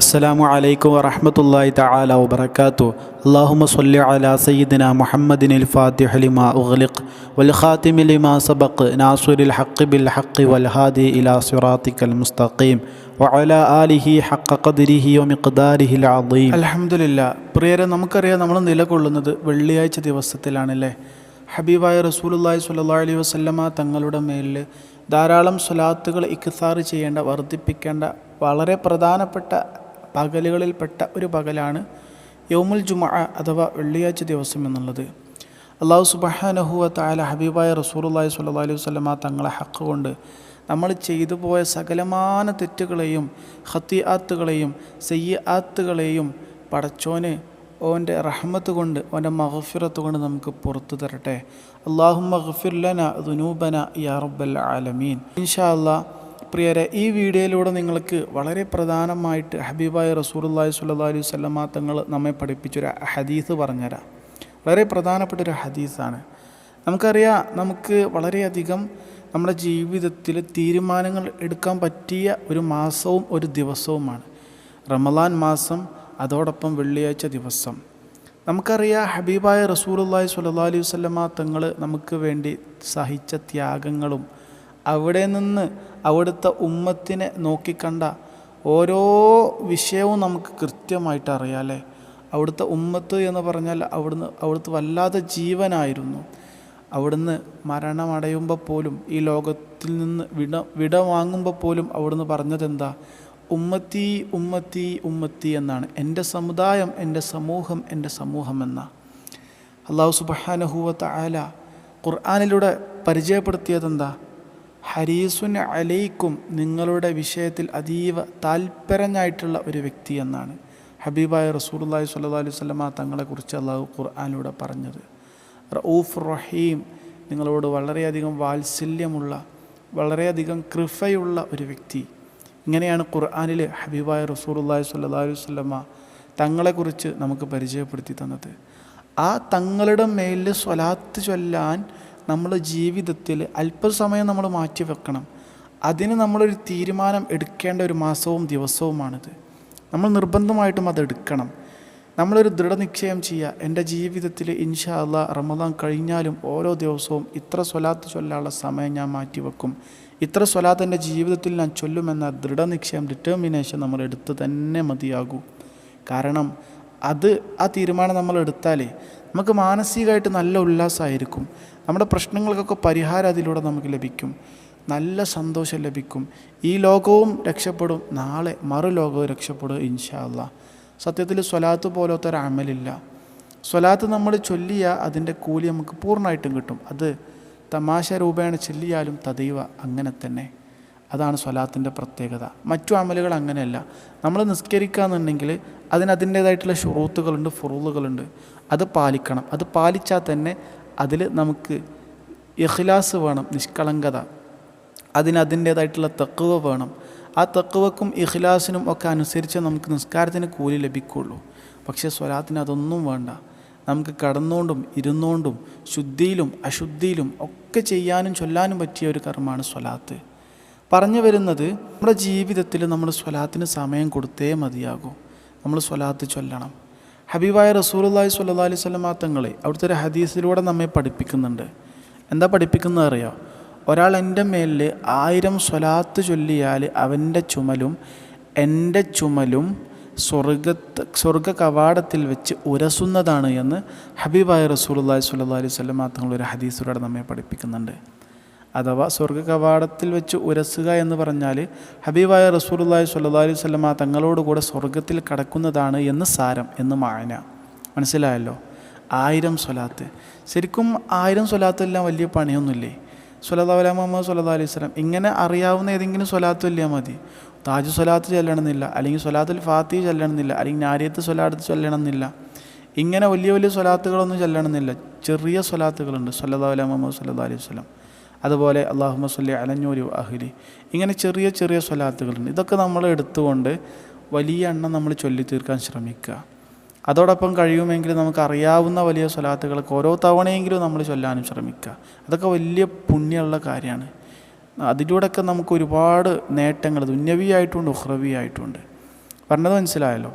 അസ്സലാമു അലൈക്കും വറഹമത്തല്ലാഹി തആല വബറകാതു അല്ലാഹുമ്മ സ്വല്ലി അലാ സയ്യിദിന മുഹമ്മദിനിൽ ഫാത്തിഹ ലിമാ ഉഗ്ലിഖ് വൽ ഖാതിമി ലിമാ സബഖ് നാസിറുൽ ഹഖ് ബിൽ ഹഖ് വൽ ഹാദി ഇലാ സിറാത്തിക്കൽ മുസ്തഖീം വഅല ആലിഹി ഹഖ ഖദ്രിഹി വമിഖ്ദാരിഹിൽ അളീം അൽഹംദുലില്ലാ പ്രിയരെ നമുക്കറിയാം നമ്മൾ നിലകൊള്ളുന്നത് വെള്ളിയാഴ്ച ദിവസത്തിലാണല്ലേ? ഹബീബായ റസൂലുള്ളാഹി സ്വല്ലാ അലൈഹി വസല്ലമ തങ്ങളുടെ മേലിൽ ധാരാളം സ്വലാത്തുകൾ ഇഖ്താർ ചെയ്യേണ്ട വർദ്ധിപ്പിക്കേണ്ട വളരെ പ്രധാനപ്പെട്ട പകലുകളിൽപ്പെട്ട ഒരു പകലാണ് യൗമുൽ ജുമ അഥവാ വെള്ളിയാഴ്ച ദിവസം എന്നുള്ളത്. അള്ളാഹു സുബഹാനഹുവ താല ഹബീബായ റസൂലുള്ളാഹി സ്വല്ലല്ലാഹു അലൈഹി വസല്ലമ തങ്ങളെ ഹക്ക് കൊണ്ട് നമ്മൾ ചെയ്തു പോയ സകലമാന തെറ്റുകളെയും ഹത്തിയാത്തുകളെയും സയ്യാത്തുകളെയും പടച്ചോന് ഓന്റെ റഹ്മത്ത് കൊണ്ട് ഓന്റെ മഹഫിറത്ത് കൊണ്ട് നമുക്ക് പുറത്തു തരട്ടെ. അള്ളാഹു മഹഫിർലന ദുനൂബന യാ റബ്ബൽ ആലമീൻ. ഇൻഷാ അല്ലാ പ്രിയരെ ഈ വീഡിയോയിലൂടെ നിങ്ങൾക്ക് വളരെ പ്രധാനമായിട്ട് ഹബീബായ റസൂലുള്ളാഹി സ്വല്ലല്ലാഹു അലൈഹി വസല്ലമ തങ്ങൾ നമ്മെ പഠിപ്പിച്ചൊരു ഹദീസ് പറഞ്ഞുതരാം. വളരെ പ്രധാനപ്പെട്ട ഒരു ഹദീസാണ്. നമുക്കറിയാം നമുക്ക് വളരെയധികം നമ്മുടെ ജീവിതത്തിൽ തീരുമാനങ്ങൾ എടുക്കാൻ പറ്റിയ ഒരു മാസവും ഒരു ദിവസവുമാണ്. റമലാൻ മാസം അതോടൊപ്പം വെള്ളിയാഴ്ച ദിവസം. നമുക്കറിയാം ഹബീബായ റസൂലുള്ളാഹി സുല്ലാ അലൈഹി വസല്ലമ തങ്ങൾ നമുക്ക് വേണ്ടി സഹിച്ച ത്യാഗങ്ങളും അവിടെ നിന്ന് അവിടുത്തെ ഉമ്മത്തിനെ നോക്കിക്കണ്ട ഓരോ വിഷയവും നമുക്ക് കൃത്യമായിട്ട് അറിയാം അല്ലേ? അവിടുത്തെ ഉമ്മത്ത് എന്ന് പറഞ്ഞാൽ അവിടുന്ന് അവിടുത്തെ വല്ലാതെ ജീവനായിരുന്നു. അവിടുന്ന് മരണമടയുമ്പോൾ പോലും ഈ ലോകത്തിൽ നിന്ന് വിട വിട വാങ്ങുമ്പോൾ പോലും അവിടുന്ന് പറഞ്ഞത് എന്താ ഉമ്മത്തി ഉമ്മത്തി ഉമ്മത്തി എന്നാണ്. എന്റെ സമുദായം എന്റെ സമൂഹം എന്റെ സമൂഹം എന്ന. അള്ളാഹു സുബഹാനഹുവത്ത ആല ഖുർആാനിലൂടെ പരിചയപ്പെടുത്തിയതെന്താ? ഹരീസുൻ അലൈക്കും നിങ്ങളുടെ വിഷയത്തിൽ അതീവ താല്പര്യനായിട്ടുള്ള ഒരു വ്യക്തി എന്നാണ്. ഹബീബായ റസൂലുള്ളാഹി സ്വല്ലാ അലൈഹി വസല്ലമ തങ്ങളെക്കുറിച്ച് അള്ളാഹു ഖുർആാനിലൂടെ പറഞ്ഞത്. റഊഫ് റഹീം നിങ്ങളോട് വളരെയധികം വാത്സല്യമുള്ള വളരെയധികം കൃപയുള്ള ഒരു വ്യക്തി. ഇങ്ങനെയാണ് ഖുർആാനിൽ ഹബീബായ റസൂലുള്ളാഹി സ്വല്ലല്ലാഹു അലൈഹി വസല്ലമ തങ്ങളെക്കുറിച്ച് നമുക്ക് പരിചയപ്പെടുത്തി തന്നത്. ആ തങ്ങളുടെ മേലിൽ സ്വലാത്ത് ചൊല്ലാൻ നമ്മൾ ജീവിതത്തിൽ അല്പസമയം നമ്മൾ മാറ്റി വെക്കണം. അതിന് നമ്മളൊരു തീരുമാനം എടുക്കേണ്ട ഒരു മാസവും ദിവസവുമാണിത്. നമ്മൾ നിർബന്ധമായിട്ടും അത് എടുക്കണം. നമ്മളൊരു ദൃഢനിശ്ചയം ചെയ്യുക. എന്റെ ജീവിതത്തിൽ ഇൻഷാ അള്ളാ റമദാൻ കഴിഞ്ഞാലും ഓരോ ദിവസവും ഇത്ര സ്വലാത്ത് ചൊല്ലാനുള്ള സമയം ഞാൻ മാറ്റിവെക്കും ഇത്ര സ്വലാത്ത് എന്റെ ജീവിതത്തിൽ ഞാൻ ചൊല്ലുമെന്ന ദൃഢനിശ്ചയം ഡിറ്റർമിനേഷൻ നമ്മൾ എടുത്ത് തന്നെ മതിയാകൂ. കാരണം അത് ആ തീരുമാനം നമ്മൾ എടുത്താലേ നമുക്ക് മാനസികമായിട്ട് നല്ല ഉല്ലാസമായിരിക്കും നമ്മുടെ പ്രശ്നങ്ങൾക്കൊക്കെ പരിഹാരം അതിലൂടെ നമുക്ക് ലഭിക്കും. നല്ല സന്തോഷം ലഭിക്കും. ഈ ലോകവും രക്ഷപ്പെടും. നാളെ മറു ലോകവും രക്ഷപ്പെടും ഇൻഷാ അല്ലാ സത്യത്തിൽ സ്വലാത്ത് പോലത്തെ ഒരു അമലില്ല. സ്വലാത്ത് നമ്മൾ ചൊല്ലിയ അതിന്റെ കൂലി നമുക്ക് പൂർണമായിട്ടും കിട്ടും. അത് തമാശ രൂപേണ ചൊല്ലിയാലും തദൈവ അങ്ങനെ തന്നെ. അതാണ് സ്വലാത്തിന്റെ പ്രത്യേകത. മറ്റു അമലുകൾ അങ്ങനെയല്ല. നമ്മൾ നിസ്കരിക്കാന്നുണ്ടെങ്കിൽ അതിന് അതിന്റേതായിട്ടുള്ള ഷുറൂത്തുകളുണ്ട് ഫുറൂളുകളുണ്ട്. അത് പാലിക്കണം. അത് പാലിച്ചാൽ തന്നെ അതിൽ നമുക്ക് ഇഖ്ലാസ് വേണം നിഷ്കളങ്കത. അതിന് അതിന്റേതായിട്ടുള്ള തക്കുവ വേണം. ആ തക്കവക്കും ഇഖ്ലാസിനും ഒക്കെ അനുസരിച്ച് നമുക്ക് നിസ്കാരത്തിന് കൂലി ലഭിക്കുള്ളൂ. പക്ഷേ സ്വലാത്തിന് അതൊന്നും വേണ്ട. നമുക്ക് കടന്നുകൊണ്ടും ഇരുന്നുകൊണ്ടും ശുദ്ധിയിലും അശുദ്ധിയിലും ഒക്കെ ചെയ്യാനും ചൊല്ലാനും പറ്റിയ ഒരു കർമ്മമാണ് സ്വലാത്ത്. പറഞ്ഞു വരുന്നത് നമ്മുടെ ജീവിതത്തിൽ നമ്മൾ സ്വലാത്തിന് സമയം കൊടുത്തേ മതിയാകൂ. നമ്മൾ സ്വലാത്ത് ചൊല്ലണം. ഹബീബായ റസൂലുള്ളാഹി സ്വല്ലല്ലാഹി അലൈഹി വസല്ലമ തങ്ങളെ അവിടുത്തെ ഒരു ഹദീസിലൂടെ നമ്മെ പഠിപ്പിക്കുന്നുണ്ട്. എന്താ പഠിപ്പിക്കുന്നത് അറിയോ ഒരാൾ എന്റെ മേലിൽ ആയിരം സ്വലാത്ത് ചൊല്ലിയാൽ അവന്റെ ചുമലും എന്റെ ചുമലും സ്വർഗത്ത് സ്വർഗ കവാടത്തിൽ വെച്ച് ഉരസുന്നതാണ് എന്ന് ഹബീബായ റസൂലുള്ളാഹി സ്വല്ലല്ലാഹി അലൈഹി വസല്ലം തങ്ങൾ ഒരു ഹദീസിലൂടെ നമ്മെ പഠിപ്പിക്കുന്നുണ്ട്. അഥവാ സ്വർഗ കവാടത്തിൽ വെച്ച് ഉരസുക എന്ന് പറഞ്ഞാൽ ഹബീബായ റസൂലുള്ളാഹി സ്വല്ലല്ലാഹി അലൈഹി വസല്ലമ തങ്ങളോട് കൂടെ സ്വർഗത്തിൽ കടക്കുന്നതാണ് എന്ന് സാരം എന്ന് മായന. മനസ്സിലായല്ലോ? ആയിരം സ്വലാത്ത്. ശരിക്കും ആയിരം സ്വലാത്തെല്ലാം വലിയ പണിയൊന്നുമില്ലേ? സ്വലാ അല മുഹമ്മദ് സ്വല്ലാ അലൈഹി സ്വലം ഇങ്ങനെ അറിയാവുന്ന ഏതെങ്കിലും സ്വലാത്ത് ചൊല്ലിയാൽ മതി. താജ് സ്വലാത്ത് ചെല്ലണമെന്നില്ല. അല്ലെങ്കിൽ സ്വലാത്തുൽ ഫാത്തി ചെല്ലണമെന്നില്ല. അല്ലെങ്കിൽ നാരിയത്ത് സ്വലാത്ത് ചൊല്ലണമെന്നില്ല. ഇങ്ങനെ വലിയ വലിയ സ്വലാത്തുകളൊന്നും ചെല്ലണമെന്നില്ല. ചെറിയ സ്വലാത്തുകളുണ്ട്. സ്വല്ലാ അല മുഹമ്മദ് സ്വല്ലാ അലൈഹി സ്വലം അതുപോലെ അള്ളാഹുമ സ്വല്ലി അലഞ്ഞൂരി അഹ്ലി. ഇങ്ങനെ ചെറിയ ചെറിയ സ്വലാത്തുകളുണ്ട്. ഇതൊക്കെ നമ്മൾ എടുത്തുകൊണ്ട് വലിയ എണ്ണം നമ്മൾ ചൊല്ലി തീർക്കാൻ ശ്രമിക്കുക. അതോടൊപ്പം കഴിയുമെങ്കിൽ നമുക്ക് അറിയാവുന്ന വലിയ സ്വലാത്തുകൾക്ക് ഓരോ തവണയെങ്കിലും നമ്മൾ ചൊല്ലാനും ശ്രമിക്കുക. അതൊക്കെ വലിയ പുണ്യമുള്ള കാര്യമാണ്. അതിലൂടെയൊക്കെ നമുക്ക് ഒരുപാട് നേട്ടങ്ങൾ ദുന്യവിയായിട്ടുണ്ട് ഉഹ്രവിയായിട്ടുണ്ട്. പറഞ്ഞത് മനസ്സിലായല്ലോ?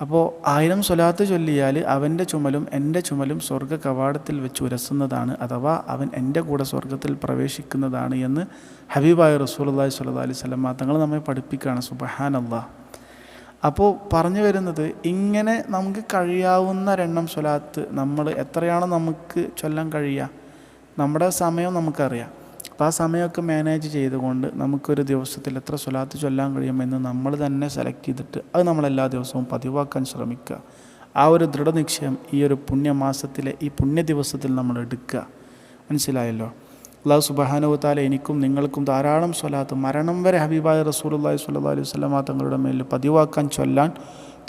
അപ്പോൾ ആയിരം സ്വലാത്ത് ചൊല്ലിയാൽ അവന്റെ ചുമലും എന്റെ ചുമലും സ്വർഗ കവാടത്തിൽ വെച്ച് ഉരസുന്നതാണ് അഥവാ അവൻ എന്റെ കൂടെ സ്വർഗത്തിൽ പ്രവേശിക്കുന്നതാണ് എന്ന് ഹബീബായ അള്ളാഹി സ്വല്ലാ അലൈഹി സ്വലം തങ്ങൾ നമ്മെ പഠിപ്പിക്കുകയാണ്. സുബഹാനല്ലാ അപ്പോൾ പറഞ്ഞു വരുന്നത് ഇങ്ങനെ നമുക്ക് കഴിയാവുന്ന രണ്ണം സ്വലാത്ത് നമ്മൾ എത്രയാണോ നമുക്ക് ചൊല്ലാൻ കഴിയുക നമ്മുടെ സമയം നമുക്കറിയാം. അപ്പോൾ ആ സമയമൊക്കെ മാനേജ് ചെയ്തുകൊണ്ട് നമുക്കൊരു ദിവസത്തിൽ എത്ര സ്വലാത്ത് ചൊല്ലാൻ കഴിയുമെന്ന് നമ്മൾ തന്നെ സെലക്ട് ചെയ്തിട്ട് അത് നമ്മൾ എല്ലാ ദിവസവും പതിവാക്കാൻ ശ്രമിക്കുക. ആ ഒരു ദൃഢനിശ്ചയം ഈ ഒരു പുണ്യമാസത്തിലെ ഈ പുണ്യ ദിവസത്തിൽ നമ്മൾ എടുക്കുക. മനസ്സിലായല്ലോ? അള്ളാഹു സുബാനുവത്താല എനിക്കും നിങ്ങൾക്കും ധാരാളം സ്വലാത്ത് മരണം വരെ ഹബീബായ റസൂലുള്ളാഹി സ്വല്ലല്ലാഹു അലൈഹി വസല്ലമ തങ്ങളുടെ മേലിൽ പതിവാക്കാൻ ചൊല്ലാൻ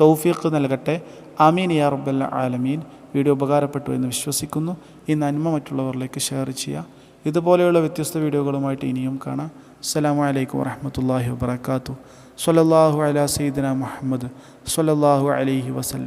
തൗഫീഖ് നൽകട്ടെ. ആമീൻ യാ റബ്ബൽ ആലമീൻ. വീഡിയോ ഉപകാരപ്പെട്ടു എന്ന് വിശ്വസിക്കുന്നു. ഈ നന്മ മറ്റുള്ളവരിലേക്ക് ഷെയർ ചെയ്യുക. ഇതുപോലെയുള്ള വ്യത്യസ്ത വീഡിയോകളുമായിട്ട് ഇനിയും കാണാം. അസ്സാം വലൈക്കും വറഹ്മത്തുള്ളാഹി വാത്തു സ്വല്ലല്ലാഹു അല സീദന മുഹമ്മദ് സ്വല്ലല്ലാഹു അലൈഹി വസല്ലം.